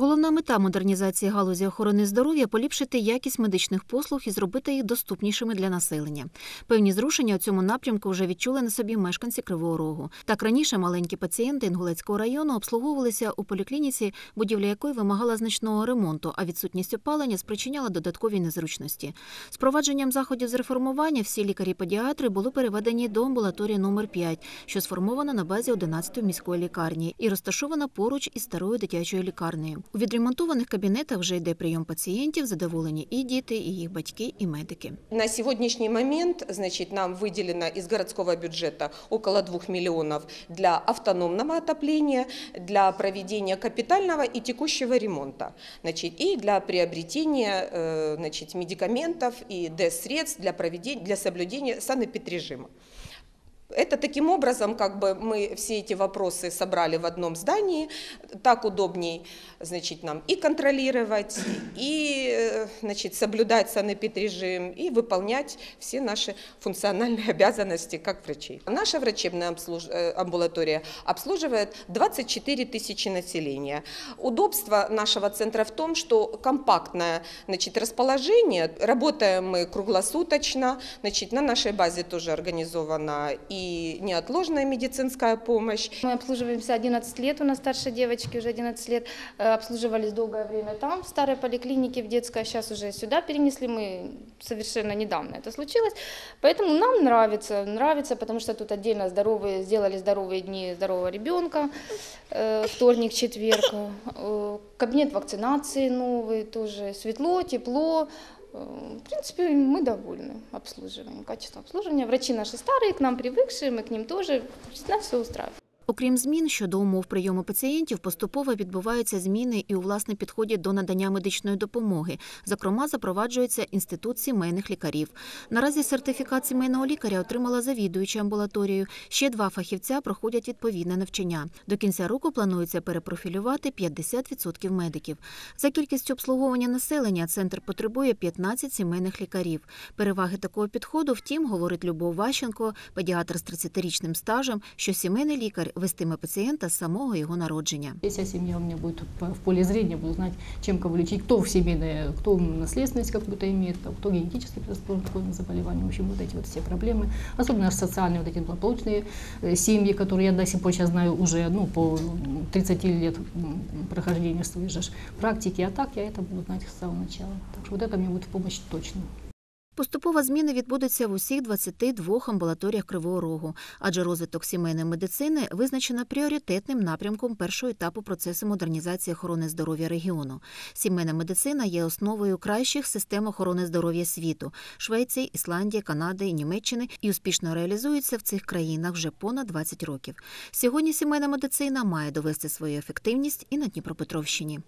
Головна мета модернізації галузі охорони здоров'я поліпшити якість медичних послуг і зробити їх доступнішими для населення. Певні зрушення у цьому напрямку вже відчули на собі мешканці Кривого Рогу. Так раніше маленькі пацієнти Інгулецького району обслуговувалися у поліклініці, будівля якої вимагала значного ремонту, а відсутність опалення спричиняла додаткові незручності. З провадженням заходів з реформування всі лікарі-педіатри були переведені до амбулаторії номер 5, що сформована на базі 11-ї міської лікарні і розташована поруч із старою дитячою лікарнею. У відремонтованих кабінетах вже йде прийом пацієнтів, задоволені і діти, і їх батьки, і медики. На сегодняшний момент значит, нам выделено из городского бюджета около 2 миллионов для автономного отопления, для проведения капитального и текущего ремонта, значит, и для приобретения э, значит, медикаментов и ДЭС-средств для, проведения, для соблюдения санэпидрежима. Это таким образом, как бы мы все эти вопросы собрали в одном здании, так удобней, значит, нам и контролировать, и, э, значит, соблюдать санэпидрежим, и выполнять все наши функциональные обязанности как врачей. Наша врачебная обслуж- э, амбулатория обслуживает 24 тысячи населения. Удобство нашего центра в том, что компактное значит, расположение, работаем мы круглосуточно, значит, на нашей базе тоже организована и неотложная медицинская помощь, Мы обслуживаемся 11 лет, у нас старшие девочки уже 11 лет, э, обслуживались долгое время там, в старой поликлинике, в детской, а сейчас уже сюда перенесли, мы совершенно недавно это случилось, поэтому нам нравится, нравится, потому что тут отдельно здоровые, сделали здоровые дни здорового ребенка, э, вторник, четверг, Э, кабинет вакцинации новый тоже, светло, тепло, В принципе, мы довольны обслуживанием, качеством обслуживания. Врачи наши старые, к нам привыкшие, мы к ним тоже. Нас все устраивает. Окрім змін щодо умов прийому пацієнтів, поступово відбуваються зміни і у власне підході до надання медичної допомоги. Зокрема, запроваджується інститут сімейних лікарів. Наразі сертифікат сімейного лікаря отримала завідуюча амбулаторією. Ще два фахівця проходять відповідне навчання. До кінця року планується перепрофілювати 50% медиків. За кількістю обслуговування населення центр потребує 15 сімейних лікарів. Переваги такого підходу, втім, говорить Любов Ващенко, педіатр з 30-річним стажем, що сімейний лікар вестиме пацієнта з самого його народження. Вся семья у меня будет по- в поле зрения, буду знать, чем кого лечить, кто в семейной, кто наследственность какую-то имеет, кто генетически предрасположен к какому заболеванию. В общем, вот эти вот все проблемы. Особенно наши социальные вот эти благополучные э, семьи, которые я до сих пор сейчас знаю уже ну, по 30 лет м, прохождения своей же ж практики. А так я это буду знать с самого начала. Так что вот это мне будет в помощь точно. Поступова зміна відбудеться в усіх 22 амбулаторіях Кривого Рогу, адже розвиток сімейної медицини визначено пріоритетним напрямком першого етапу процесу модернізації охорони здоров'я регіону. Сімейна медицина є основою кращих систем охорони здоров'я світу Швеції, Ісландії, Канади і Німеччини і успішно реалізується в цих країнах вже понад 20 років. Сьогодні сімейна медицина має довести свою ефективність і на Дніпропетровщині.